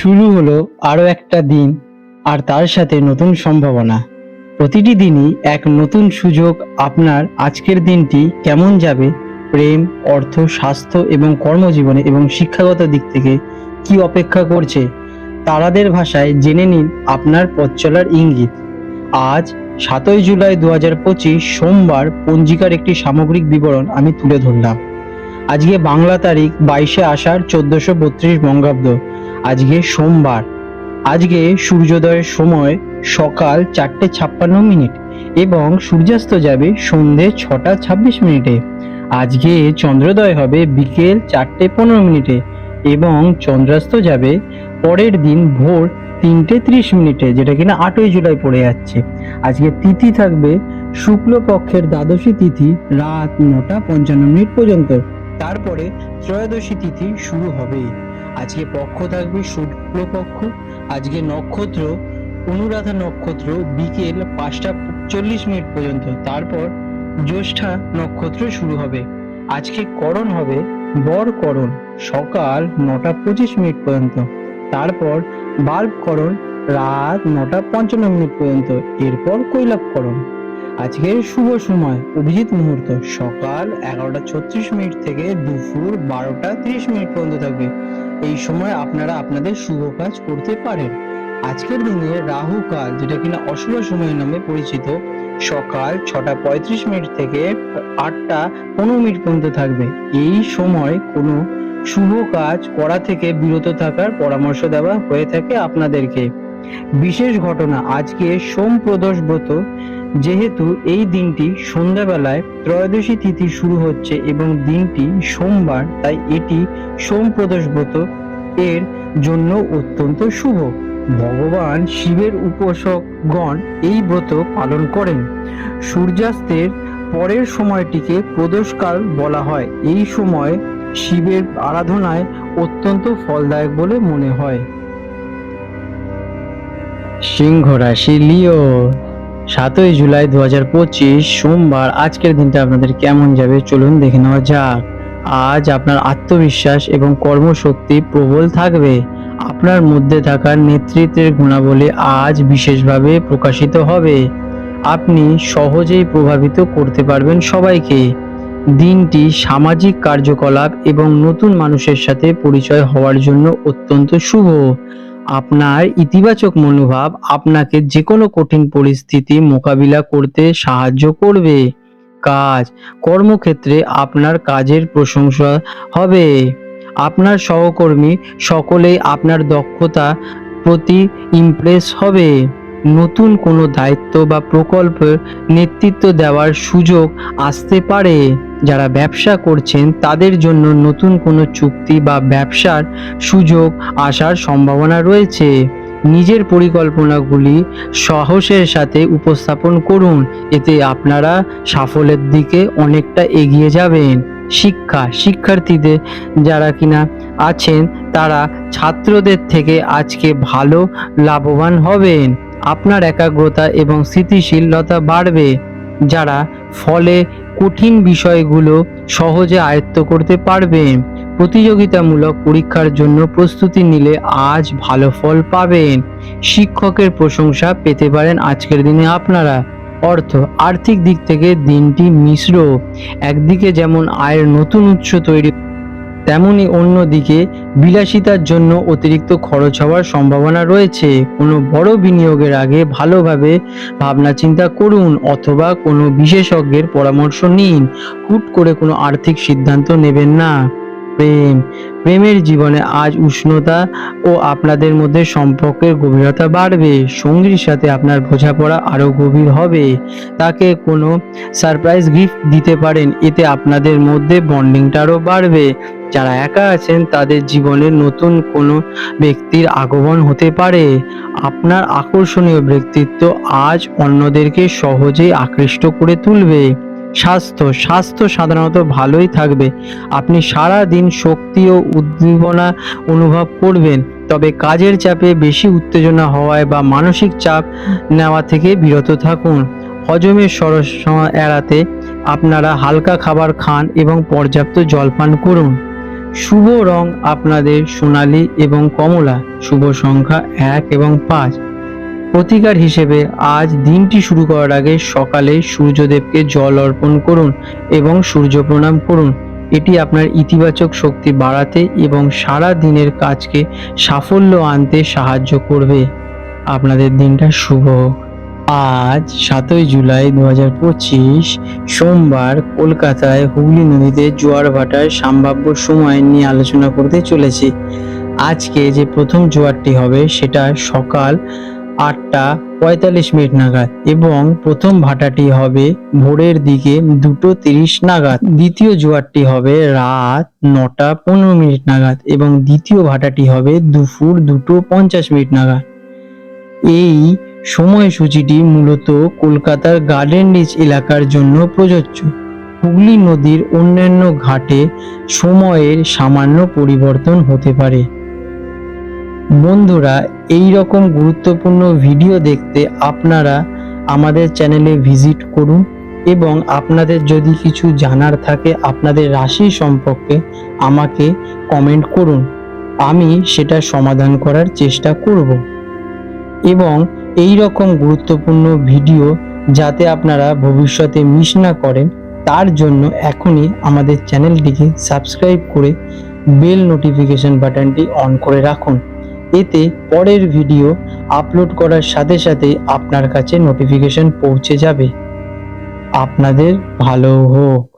শুরু হলো আরও একটা দিন, আর তার সাথে নতুন সম্ভাবনা। প্রতিটি দিনই এক নতুন সুযোগ আপনার আজকের দিনটি কেমন যাবে? প্রেম, অর্থ, স্বাস্থ্য এবং কর্মজীবনে এবং শিক্ষাগত দিক থেকে কি অপেক্ষা করছে? তারাদের ভাষায় জেনে নিন আপনার পথ চলার ইঙ্গিত। আজ, সাতই জুলাই দু পঁচিশ, সোমবার পঞ্জিকার একটি সামগ্রিক বিবরণ আমি তুলে ধরলাম। আজকে বাংলা তারিখ বাইশে আষাঢ় চোদ্দশো বত্রিশ বঙ্গাব্দ। আজকে সোমবার। আজকে সূর্যোদয়ের সময় সকাল চারটে ছাপ্পান্ন মিনিট এবং সূর্যাস্ত যাবে সন্ধে ছটা ছাব্বিশ মিনিটে। আজকে চন্দ্রোদয় হবে বিকেল চারটে পনেরো মিনিটে এবং চন্দ্রাস্ত যাবে পরের দিন ভোর তিনটে ত্রিশ মিনিটে, যেটা কিনা আটই জুলাই পড়ে যাচ্ছে। আজকে তিথি থাকবে শুক্লপক্ষের দ্বাদশী তিথি রাত নটা পঞ্চান্ন মিনিট পর্যন্ত। তারপরে ত্রয়োদশী তিথি শুরু হবে। আজকে পক্ষ থাকবে শুক্লপক্ষ, আজকে নক্ষত্র, অনুরাধা নক্ষত্র, বিকেল পাঁচটা চল্লিশ মিনিট পর্যন্ত। তারপর জ্যৈষ্ঠা নক্ষত্র শুরু হবে। আজকে করণ হবে বর করণ, সকাল নটা পঁচিশ মিনিট পর্যন্ত। তারপর বাল্ব করণ, রাত নটা পঞ্চান্ন মিনিট পর্যন্ত। এরপর কৈলাপ করণ। আজকের শুভ সময়, অভিজিৎ মুহূর্ত। সকাল এগারোটা ছত্রিশ মিনিট থেকে দুপুর বারোটা তিরিশ মিনিট পর্যন্ত থাকবে। এই সময় আপনারা আপনাদের শুভ কাজ করতে পারেন। আজকের দিনে রাহু কাল, যেটা কিনা অশুভ সময় নামে পরিচিত, সকাল ছটা পঁয়ত্রিশ মিনিট থেকে আটটা পনেরো মিনিট পর্যন্ত থাকবে। এই সময় কোনো শুভ কাজ করা থেকে বিরত থাকার পরামর্শ দেওয়া হয়ে থাকে আপনাদেরকে। বিশেষ ঘটনা, আজকে সোম প্রদোষ ব্রত যেহেতু এই দিনটি সন্ধ্যাবেলায় ত্রয়োদশী তিথি শুরু হচ্ছে এবং দিনটি সোমবার, তাই এটি সোম প্রদোষ ব্রত এর জন্য অত্যন্ত শুভ। ভগবান শিবের উপাসকগণ এই ব্রত পালন করেন। সূর্যাস্তের পরের সময়টিকে প্রদোষকাল বলা হয়। এই সময় শিবের আরাধনায় অত্যন্ত ফলদায়ক বলে মনে হয়। সিংহ রাশি লিও। সাতই জুলাই দু হাজার পঁচিশ সোমবার, আজকের দিনটা আপনাদের কেমন যাবে চলুন দেখে নেওয়া যাক। আজ আপনার আত্মবিশ্বাস এবং কর্মশক্তি প্রবল থাকবে। আপনার মধ্যে থাকা নেতৃত্বের গুণাবলী আজ বিশেষভাবে প্রকাশিত হবে। আপনি সহজেই প্রভাবিত করতে পারবেন সবাইকে। দিনটি সামাজিক কার্যকলাপ এবং নতুন মানুষের সাথে পরিচয় হওয়ার জন্য অত্যন্ত শুভ। আপনার ইতিবাচক মনোভাব আপনাকে যে কোনো কঠিন পরিস্থিতি মোকাবিলা করতে সাহায্য করবে। কাজ, কর্মক্ষেত্রে আপনার কাজের প্রশংসা হবে। আপনার সহকর্মী সকলেই আপনার দক্ষতা প্রতি ইমপ্রেস হবে। নতুন কোনো দায়িত্ব বা প্রকল্পের নেতৃত্ব দেওয়ার সুযোগ আসতে পারে। যারা ব্যবসা করছেন, তাদের জন্য নতুন কোনো চুক্তি বা ব্যবসার সুযোগ আসার সম্ভাবনা রয়েছে। নিজের পরিকল্পনাগুলি সাহসের সাথে উপস্থাপন করুন, এতে আপনারা সাফল্যের দিকে অনেকটা এগিয়ে যাবেন। শিক্ষা, শিক্ষার্থীদের যারা কিনা আছেন, তারা ছাত্রদের থেকে আজকে ভালো লাভবান হবেন। আপনার একাগ্রতা এবং স্থিতিশীলতা বাড়বে, যারা ফলে কঠিন বিষয়গুলো সহজে আয়ত্ত করতে পারবেন প্রতিযোগিতামূলক পরীক্ষার জন্য প্রস্তুতি নিলে আজ ভালো ফল পাবেন। শিক্ষকের প্রশংসা পেতে পারেন আজকের দিনে আপনারা। অর্থ, আর্থিক দিক থেকে দিনটি মিশ্র। একদিকে যেমন আয়ের নতুন উৎস তৈরি তেমনি অন্যদিকে বিলাসিতার জন্য অতিরিক্ত খরচ হওয়ার সম্ভাবনা রয়েছে। কোনো বড় বিনিয়োগের আগে ভালোভাবে ভাবনা চিন্তা করুন অথবা কোনো বিশেষজ্ঞের পরামর্শ নিন। হুট করে কোনো আর্থিক সিদ্ধান্ত নেবেন না। প্রেম প্রেমের জীবনে আজ উষ্ণতা ও আপনাদের মধ্যে সম্পর্কের গভীরতা বাড়বে। সঙ্গীর সাথে আপনার বোঝাপড়া আরও গভীর হবে। তাকে কোনো সারপ্রাইজ গিফট দিতে পারেন, এতে আপনাদের মধ্যে বন্ডিংটা আরও বাড়বে। যারা একা আছেন, তাদের জীবনে নতুন কোনো ব্যক্তির আগমন হতে পারে। আপনার আকর্ষণীয় ব্যক্তিত্ব আজ অন্যদেরকে সহজেই আকৃষ্ট করে তুলবে। স্বাস্থ্য স্বাস্থ্য সাধারণত ভালোই থাকবে। আপনি সারা দিন শক্তি ও উদ্দীপনা অনুভব করবেন, তবে কাজের চাপে বেশি উত্তেজনা হওয়ায় বা মানসিক চাপ নেওয়া থেকে বিরত থাকুন। হজমের সমস্যা এড়াতে আপনারা হালকা খাবার খান এবং পর্যাপ্ত জল পান করুন। শুভ রং আপনাদের সোনালি এবং কমলা। শুভ সংখ্যা এক এবং পাঁচ। প্রতিকার হিসেবে আজ দিনটি শুরু করার আগে সকালে সূর্যদেবকে জল অর্পণ করুন এবং সূর্য প্রণাম করুন। এটি আপনার ইতিবাচক শক্তি বাড়াতে এবং সারা দিনের কাজকে সাফল্য আনতে সাহায্য করবে। আপনাদের দিনটা শুভ আজ সাতই জুলাই দু হাজার পঁচিশ, সোমবার কলকাতায় হুগলি নদীতে জোয়ার ভাটার সম্ভাব্য সময় নিয়ে আলোচনা করতে চলেছি। আজকে যে প্রথম জোয়ারটি হবে সেটা সকাল আটটা পঁয়তাল্লিশ মিনিট নাগাদ এবং প্রথম ভাটাটি হবে ভোরের দিকে দুটো তিরিশ নাগাদ। দ্বিতীয় জোয়ারটি হবে রাত নটা পনেরো মিনিট নাগাদ এবং দ্বিতীয় ভাটাটি হবে দুপুর দুটো পঞ্চাশ মিনিট নাগাদ। এই সময়সূচিটি মূলত কলকাতার গার্ডেন রিচ এলাকার জন্য প্রযোজ্য। হুগলি নদীর অন্যান্য ঘাটে সময়ের সামান্য পরিবর্তন হতে পারে। বন্ধুরা, এই রকম গুরুত্বপূর্ণ ভিডিও দেখতে আপনারা আমাদের চ্যানেলে ভিজিট করুন এবং আপনাদের যদি কিছু জানার থাকে আপনাদের রাশি সম্পর্কে আমাকে কমেন্ট করুন। আমি সেটা সমাধান করার চেষ্টা করব। এবং এই রকম গুরুত্বপূর্ণ ভিডিও যাতে আপনারা ভবিষ্যতে মিস না করেন, তার জন্য এখনই আমাদের চ্যানেলটিকে সাবস্ক্রাইব করে বেল নোটিফিকেশন বাটনটি অন করে রাখুন। এতে পরের ভিডিও আপলোড করার সাথে সাথে আপনার কাছে নোটিফিকেশন পৌঁছে যাবে। আপনাদের ভালো হোক।